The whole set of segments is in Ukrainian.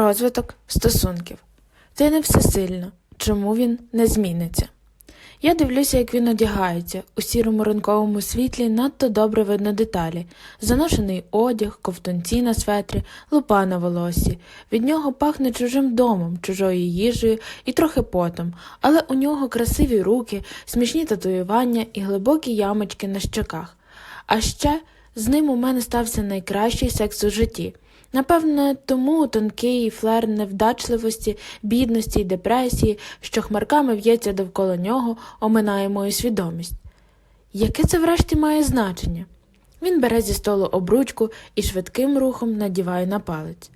Розвиток стосунків. Ти не всесильна. Чому він не зміниться? Я дивлюся, як він одягається. У сірому ранковому світлі надто добре видно деталі. Заношений одяг, ковтунці на светрі, лупа на волосі. Від нього пахне чужим домом, чужою їжею і трохи потом, але у нього красиві руки, смішні татуювання і глибокі ямочки на щоках. А ще з ним у мене стався найкращий секс у житті. Напевне, тому тонкий флер невдачливості, бідності й депресії, що хмарками в'ється довкола нього, оминає мою свідомість. Яке це врешті має значення? Він бере зі столу обручку і швидким рухом надіває на палець.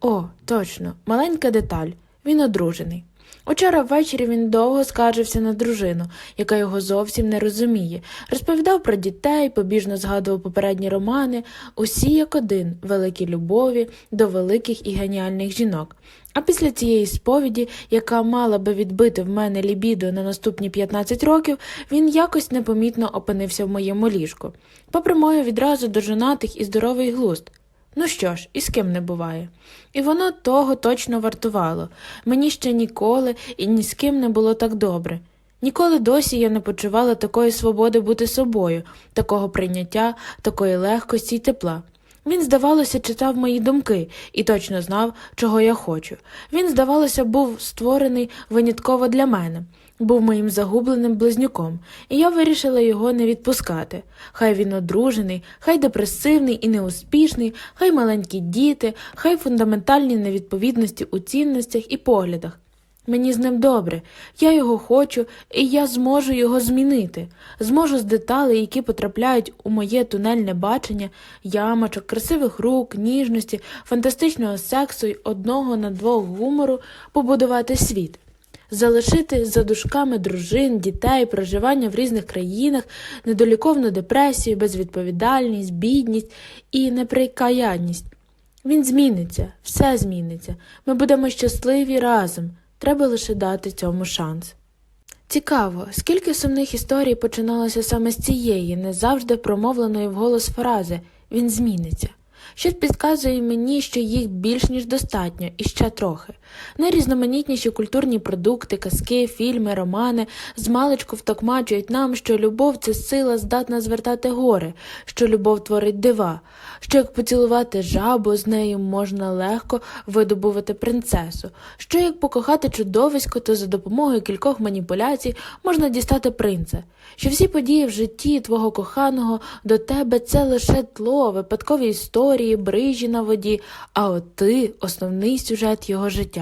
О, точно, маленька деталь. Він одружений. Учора ввечері він довго скаржився на дружину, яка його зовсім не розуміє, розповідав про дітей, побіжно згадував попередні романи, усі як один, великі любові до великих і геніальних жінок. А після цієї сповіді, яка мала би відбити в мене лібідо на наступні 15 років, він якось непомітно опинився в моєму ліжку. Попри мою відразу до жонатих і здоровий глузд. Ну що ж, і з ким не буває. І воно того точно вартувало. Мені ще ніколи і ні з ким не було так добре. Ніколи досі я не почувала такої свободи бути собою, такого прийняття, такої легкості й тепла. Він, здавалося, читав мої думки і точно знав, чого я хочу. Він, здавалося, був створений винятково для мене, був моїм загубленим близнюком, і я вирішила його не відпускати. Хай він одружений, хай депресивний і неуспішний, хай маленькі діти, хай фундаментальні невідповідності у цінностях і поглядах. Мені з ним добре, я його хочу, і я зможу його змінити. Зможу з деталей, які потрапляють у моє тунельне бачення, ямочок, красивих рук, ніжності, фантастичного сексу й одного на двох гумору побудувати світ. Залишити за дужками дружин, дітей, проживання в різних країнах, недоліковну депресію, безвідповідальність, бідність і неприкаянність. Він зміниться, все зміниться. Ми будемо щасливі разом. Треба лише дати цьому шанс. Цікаво, скільки сумних історій починалося саме з цієї, не завжди промовленої вголос фрази Він зміниться. Щось підказує мені, що їх більш ніж достатньо, і ще трохи. Найрізноманітніші культурні продукти, казки, фільми, романи. Змалечку втокмачують нам, що любов це сила здатна звертати гори, що любов творить дива, що як поцілувати жабу, з нею можна легко видобувати принцесу, що як покохати чудовисько, то за допомогою кількох маніпуляцій можна дістати принца, що всі події в житті твого коханого до тебе це лише тло, випадкові історії, брижі на воді, а от ти основний сюжет його життя,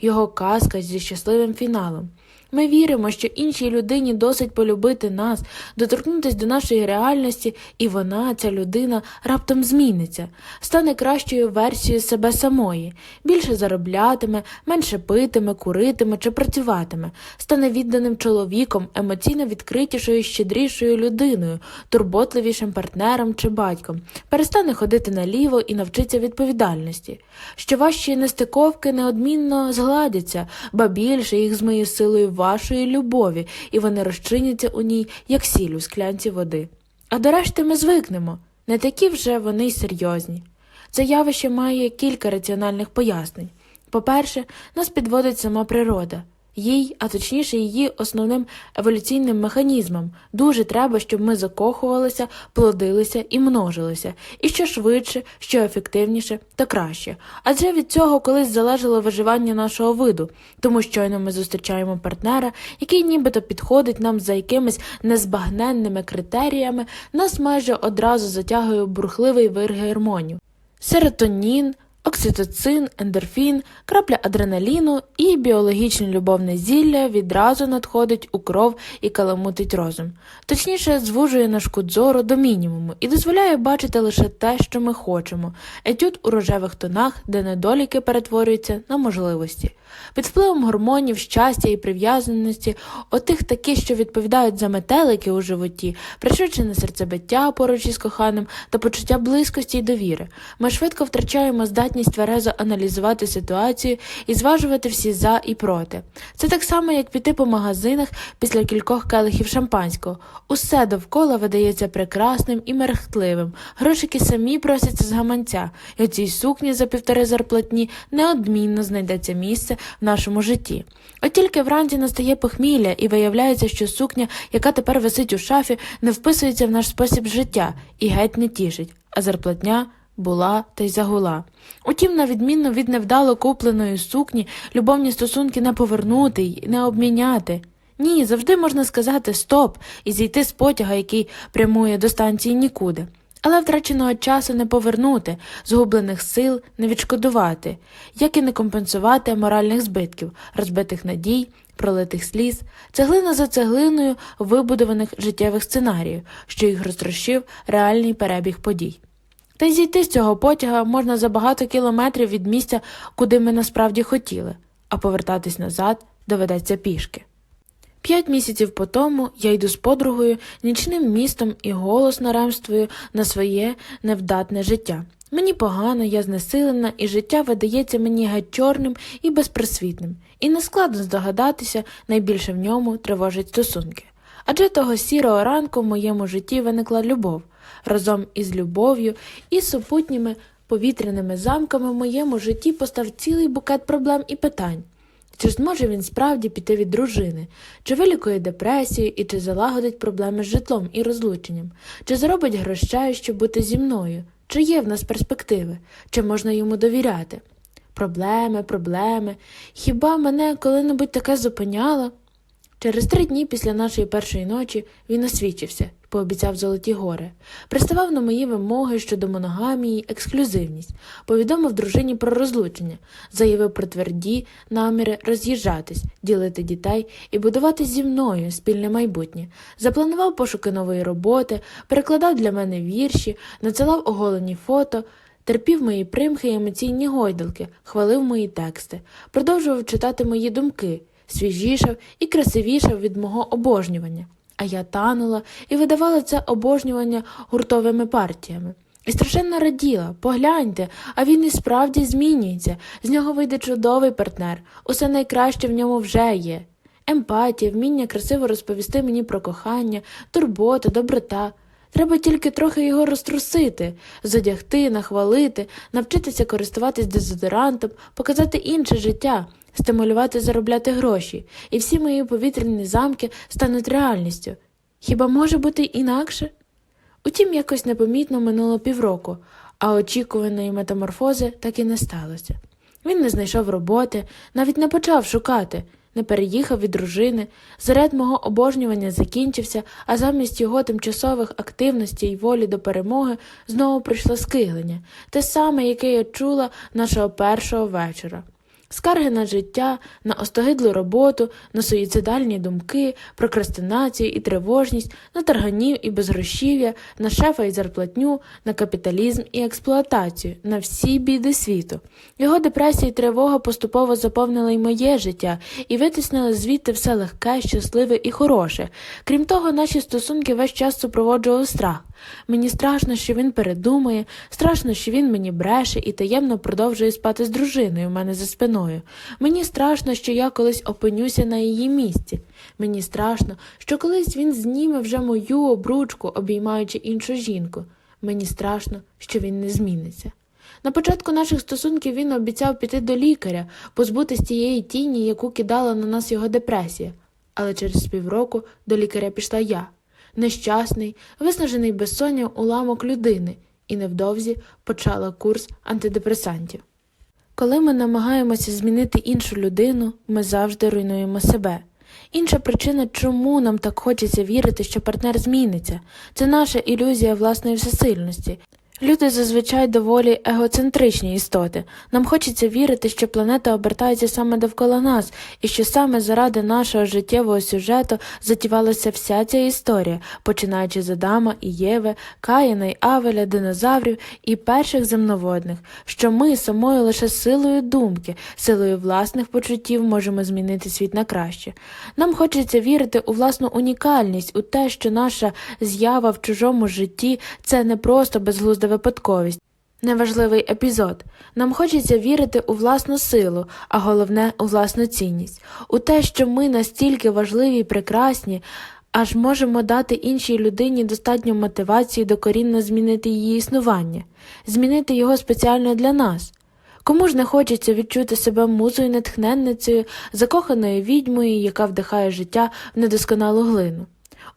його казка зі щасливим фіналом. Ми віримо, що іншій людині досить полюбити нас, доторкнутися до нашої реальності, і вона, ця людина, раптом зміниться, стане кращою версією себе самої, більше зароблятиме, менше питиме, куритиме чи працюватиме, стане відданим чоловіком, емоційно відкритішою, щедрішою людиною, турботливішим партнером чи батьком, перестане ходити наліво і навчиться відповідальності, що ваші нестиковки неодмінно згладяться, ба більше їх з моєю силою вашої любові, і вони розчиняться у ній, як сіль у склянці води. А до решти ми звикнемо, не такі вже вони й серйозні. Це явище має кілька раціональних пояснень. По-перше, нас підводить сама природа. Їй, а точніше, її основним еволюційним механізмом дуже треба, щоб ми закохувалися, плодилися і множилися, і що швидше, що ефективніше, то краще. Адже від цього колись залежало виживання нашого виду, тому щойно ми зустрічаємо партнера, який нібито підходить нам за якимись незбагненними критеріями, нас майже одразу затягує бурхливий вир гормонів. Серотонін, окситоцин, ендорфін, крапля адреналіну і біологічне любовне зілля відразу надходить у кров і каламутить розум. Точніше, звужує наш кут зору до мінімуму і дозволяє бачити лише те, що ми хочемо, етюд у рожевих тонах, де недоліки перетворюються на можливості. Під впливом гормонів, щастя і прив'язаності, отих такі, що відповідають за метелики у животі, пришвидшене серцебиття поруч із коханим та почуття близькості й довіри. Ми швидко втрачаємо здатність тверезо аналізувати ситуацію і зважувати всі за і проти. Це так само, як піти по магазинах після кількох келихів шампанського. Усе довкола видається прекрасним і мерехтливим. Грошики самі просяться з гаманця, і цій сукні за півтори зарплатні неодмінно знайдеться місце в нашому житті. От тільки вранці настає похмілля, і виявляється, що сукня, яка тепер висить у шафі, не вписується в наш спосіб життя і геть не тішить, а зарплатня була та й загула. Утім, на відміну від невдало купленої сукні, любовні стосунки не повернути й не обміняти. Ні, завжди можна сказати стоп і зійти з потяга, який прямує до станції нікуди. Але втраченого часу не повернути, згублених сил не відшкодувати, як і не компенсувати моральних збитків, розбитих надій, пролитих сліз, цеглина за цеглиною вибудованих життєвих сценаріїв, що їх розтрощив реальний перебіг подій. Та й зійти з цього потяга можна за багато кілометрів від місця, куди ми насправді хотіли, а повертатись назад доведеться пішки. П'ять місяців по тому я йду з подругою нічним містом і голосно ремствую на своє невдатне життя. Мені погано, я знесилена, і життя видається мені геть чорним і безпросвітним, і не складно здогадатися, найбільше в ньому тривожать стосунки. Адже того сірого ранку в моєму житті виникла любов. Разом із любов'ю і супутніми повітряними замками в моєму житті постав цілий букет проблем і питань. Чи зможе він справді піти від дружини, чи вилікує депресію і чи залагодить проблеми з житлом і розлученням, чи заробить грошей, щоб бути зі мною, чи є в нас перспективи, чи можна йому довіряти? Проблеми, проблеми. Хіба мене коли-небудь таке зупиняло? Через три дні після нашої першої ночі він освічився пообіцяв золоті гори, приставав на мої вимоги щодо моногамії, ексклюзивність, повідомив дружині про розлучення, заявив про тверді наміри роз'їжджатись, ділити дітей і будувати зі мною спільне майбутнє, запланував пошуки нової роботи, перекладав для мене вірші, надсилав оголені фото. Терпів мої примхи і емоційні гойдалки, хвалив мої тексти, продовжував читати мої думки, свіжішав і красивішав від мого обожнювання а я танула і видавала це обожнювання гуртовими партіями. І страшенно раділа, погляньте, а він і справді змінюється, з нього вийде чудовий партнер, усе найкраще в ньому вже є. Емпатія, вміння красиво розповісти мені про кохання, турбота, доброта. Треба тільки трохи його розтрусити, задягти, нахвалити, навчитися користуватись дезодорантом, показати інше життя, стимулювати заробляти гроші, і всі мої повітряні замки стануть реальністю. Хіба може бути інакше? Утім, якось непомітно минуло півроку, а очікуваної метаморфози так і не сталося. Він не знайшов роботи, навіть не почав шукати, не переїхав від дружини, заряд мого обожнювання закінчився, а замість його тимчасових активностей й волі до перемоги знову прийшло скиглення, те саме, яке я чула нашого першого вечора. Скарги на життя, на остогидлу роботу, на суїцидальні думки, прокрастинацію і тривожність, на тарганів і безгрошів'я, на шефа і зарплатню, на капіталізм і експлуатацію, на всі біди світу. Його депресія і тривога поступово заповнили й моє життя і витіснили звідти все легке, щасливе і хороше. Крім того, наші стосунки весь час супроводжував страх. Мені страшно, що він передумає, страшно, що він мені бреше і таємно продовжує спати з дружиною в мене за спиною. Мені страшно, що я колись опинюся на її місці. Мені страшно, що колись він зніме вже мою обручку, обіймаючи іншу жінку. Мені страшно, що він не зміниться. На початку наших стосунків він обіцяв піти до лікаря, позбутись тієї тіні, яку кидала на нас його депресія. Але через півроку до лікаря пішла я нещасний, виснажений безсонням уламок людини, і невдовзі почала курс антидепресантів. Коли ми намагаємося змінити іншу людину, ми завжди руйнуємо себе. Інша причина, чому нам так хочеться вірити, що партнер зміниться, це наша ілюзія власної всесильності. Люди зазвичай доволі егоцентричні істоти. Нам хочеться вірити, що планета обертається саме довкола нас, і що саме заради нашого життєвого сюжету затівалася вся ця історія, починаючи з Адама і Єви, Каїна й Авеля, динозаврів і перших земноводних, що ми самою лише силою думки, силою власних почуттів можемо змінити світ на краще. Нам хочеться вірити у власну унікальність, у те, що наша з'ява в чужому житті це не просто безглузда випадковість. Неважливий епізод. Нам хочеться вірити у власну силу, а головне у власну цінність, у те, що ми настільки важливі і прекрасні, аж можемо дати іншій людині достатньо мотивації докорінно змінити її існування, змінити його спеціально для нас. Кому ж не хочеться відчути себе музою натхненницею, закоханою відьмою, яка вдихає життя в недосконалу глину?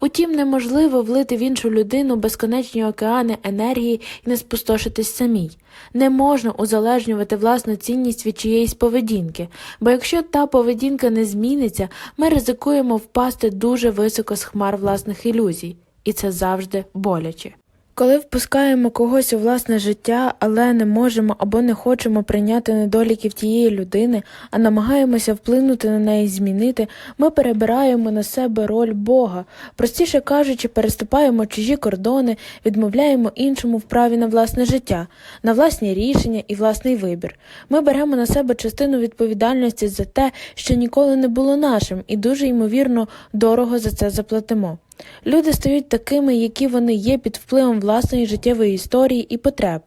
Утім, неможливо влити в іншу людину безконечні океани енергії і не спустошитись самій. Не можна узалежнювати власну цінність від чиєїсь поведінки, бо якщо та поведінка не зміниться, ми ризикуємо впасти дуже високо з хмар власних ілюзій, і це завжди боляче. Коли впускаємо когось у власне життя, але не можемо або не хочемо прийняти недоліків тієї людини, а намагаємося вплинути на неї змінити, ми перебираємо на себе роль Бога, простіше кажучи, переступаємо чужі кордони, відмовляємо іншому в праві на власне життя, на власні рішення і власний вибір. Ми беремо на себе частину відповідальності за те, що ніколи не було нашим, і дуже ймовірно дорого за це заплатимо. Люди стають такими, які вони є під впливом власної життєвої історії і потреб.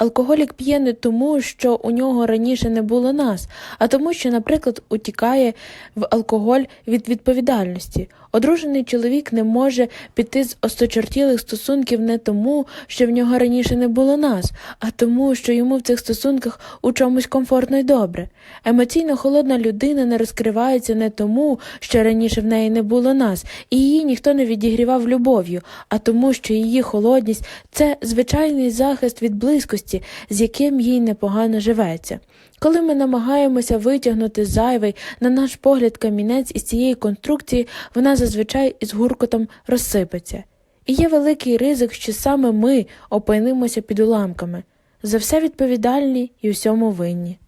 Алкоголік п'є не тому, що у нього раніше не було нас, а тому, що, наприклад, утікає в алкоголь від відповідальності. Одружений чоловік не може піти з осточертілих стосунків не тому, що в нього раніше не було нас, а тому, що йому в цих стосунках у чомусь комфортно й добре. Емоційно холодна людина не розкривається не тому, що раніше в неї не було нас, і її ніхто не відігрівав любов'ю, а тому, що її холодність це звичайний захист від близькості, з яким їй непогано живеться. Коли ми намагаємося витягнути зайвий, на наш погляд, камінець із цієї конструкції, вона зазвичай із гуркотом розсипеться. І є великий ризик, що саме ми опинимося під уламками. За все відповідальні і усьому винні.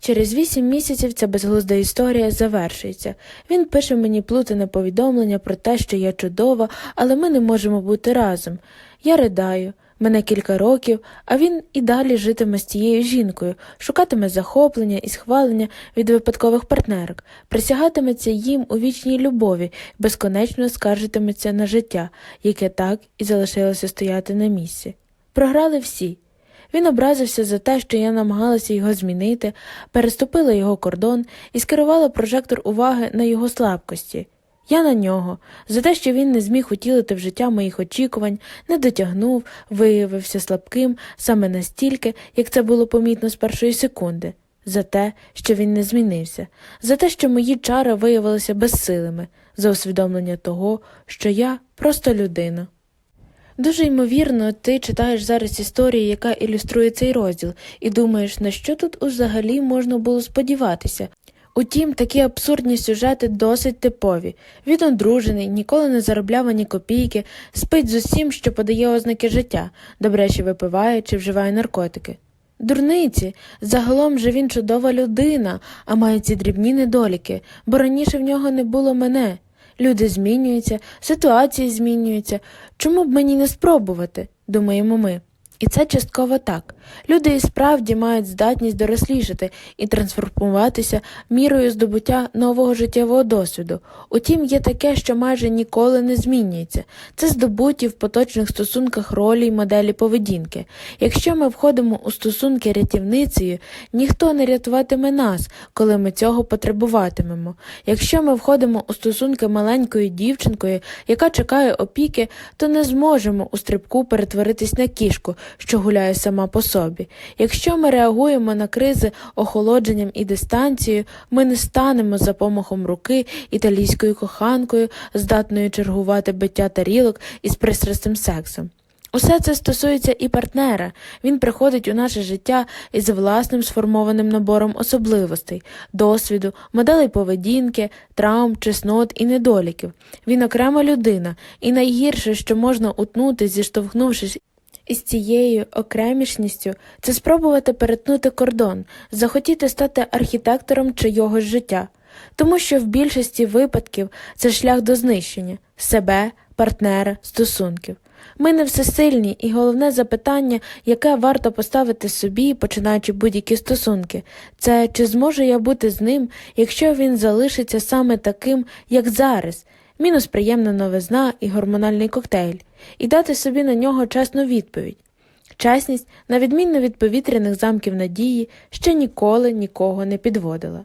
Через вісім місяців ця безглузда історія завершується. Він пише мені плутане повідомлення про те, що я чудова, але ми не можемо бути разом. Я ридаю. Мене кілька років, а він і далі житиме з цією жінкою, шукатиме захоплення і схвалення від випадкових партнерок, присягатиметься їм у вічній любові, безконечно скаржитиметься на життя, яке так і залишилося стояти на місці. Програли всі. Він образився за те, що я намагалася його змінити, переступила його кордон і скерувала прожектор уваги на його слабкості. Я на нього, за те, що він не зміг утілити в життя моїх очікувань, не дотягнув, виявився слабким саме настільки, як це було помітно з першої секунди, за те, що він не змінився, за те, що мої чари виявилися безсилими, за усвідомлення того, що я просто людина. Дуже ймовірно, ти читаєш зараз історію, яка ілюструє цей розділ, і думаєш, на що тут взагалі можна було сподіватися. Утім, такі абсурдні сюжети досить типові. Він одружений, ніколи не заробляв ані копійки, спить з усім, що подає ознаки життя, добряче випиває чи вживає наркотики. Дурниці, загалом же він чудова людина, а має ці дрібні недоліки, бо раніше в нього не було мене. Люди змінюються, ситуації змінюються. Чому б мені не спробувати? думаємо ми. І це частково так. Люди і справді мають здатність дорослішати і трансформуватися мірою здобуття нового життєвого досвіду. Утім, є таке, що майже ніколи не змінюється. Це здобуті в поточних стосунках ролі й моделі поведінки. Якщо ми входимо у стосунки рятівницею, ніхто не рятуватиме нас, коли ми цього потребуватимемо. Якщо ми входимо у стосунки маленькою дівчинкою, яка чекає опіки, то не зможемо у стрибку перетворитись на кішку, що гуляє сама по собі. Якщо ми реагуємо на кризи охолодженням і дистанцією, ми не станемо за помахом руки італійською коханкою, здатною чергувати биття тарілок із пристрастим сексом. Усе це стосується і партнера. Він приходить у наше життя із власним сформованим набором особливостей, досвіду, моделей поведінки, травм, чеснот і недоліків. Він окрема людина, і найгірше, що можна утнути, зіштовхнувшись із цією окремішністю це спробувати перетнути кордон, захотіти стати архітектором чийогось життя, тому що в більшості випадків це шлях до знищення себе, партнера, стосунків. Ми не всесильні, і головне запитання, яке варто поставити собі, починаючи будь-які стосунки, це чи зможу я бути з ним, якщо він залишиться саме таким, як зараз, мінус приємна новизна і гормональний коктейль, і дати собі на нього чесну відповідь. Чесність, на відміну від повітряних замків надії, ще ніколи нікого не підводила.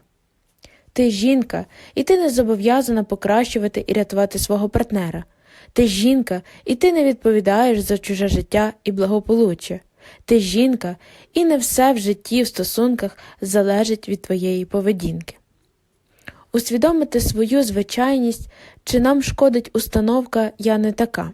Ти жінка, і ти не зобов'язана покращувати і рятувати свого партнера. Ти жінка, і ти не відповідаєш за чуже життя і благополуччя. Ти жінка, і не все в житті в стосунках залежить від твоєї поведінки. Усвідомити свою звичайність, чи нам шкодить установка Я не така.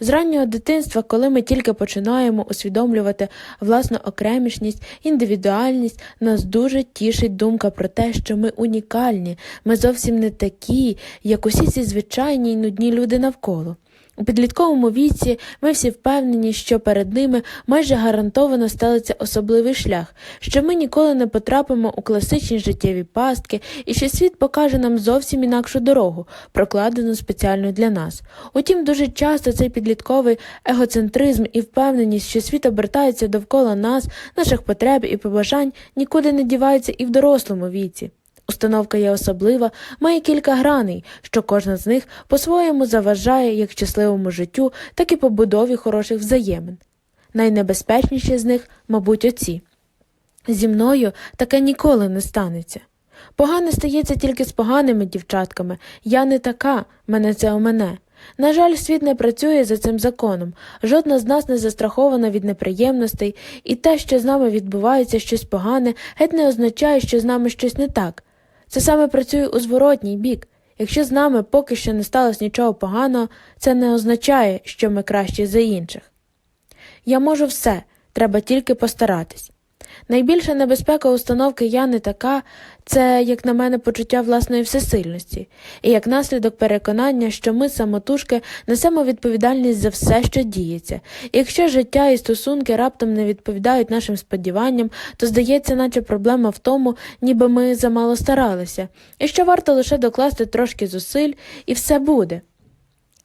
З раннього дитинства, коли ми тільки починаємо усвідомлювати власну окремішність, індивідуальність, нас дуже тішить думка про те, що ми унікальні, ми зовсім не такі, як усі ці звичайні й нудні люди навколо. У підлітковому віці ми всі впевнені, що перед ними майже гарантовано стелиться особливий шлях, що ми ніколи не потрапимо у класичні життєві пастки і що світ покаже нам зовсім інакшу дорогу, прокладену спеціально для нас. Утім, дуже часто цей підлітковий егоцентризм і впевненість, що світ обертається довкола нас, наших потреб і побажань, нікуди не діваються і в дорослому віці. Установка є особлива, має кілька граней, що кожна з них по-своєму заважає як щасливому життю, так і побудові хороших взаємин. Найнебезпечніші з них, мабуть, оці. Зі мною таке ніколи не станеться. Погане стається тільки з поганими дівчатками. Я не така, мене це у мене. На жаль, світ не працює за цим законом, жодна з нас не застрахована від неприємностей, і те, що з нами відбувається щось погане, геть не означає, що з нами щось не так. Це саме працює у зворотній бік. Якщо з нами поки що не сталося нічого поганого, це не означає, що ми кращі за інших. Я можу все, треба тільки постаратись. Найбільша небезпека установки я не така це, як на мене, почуття власної всесильності, і як наслідок переконання, що ми, самотужки, несемо відповідальність за все, що діється, і якщо життя і стосунки раптом не відповідають нашим сподіванням, то здається, наче проблема в тому, ніби ми замало старалися, і що варто лише докласти трошки зусиль, і все буде.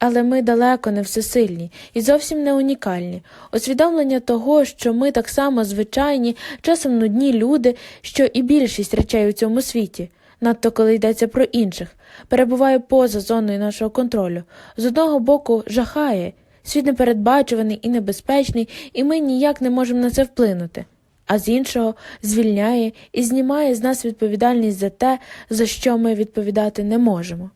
Але ми далеко не всесильні і зовсім не унікальні. Усвідомлення того, що ми так само звичайні, часом нудні люди, що і більшість речей у цьому світі, надто коли йдеться про інших, перебуває поза зоною нашого контролю. З одного боку, жахає, світ непередбачуваний і небезпечний, і ми ніяк не можемо на це вплинути. А з іншого звільняє і знімає з нас відповідальність за те, за що ми відповідати не можемо.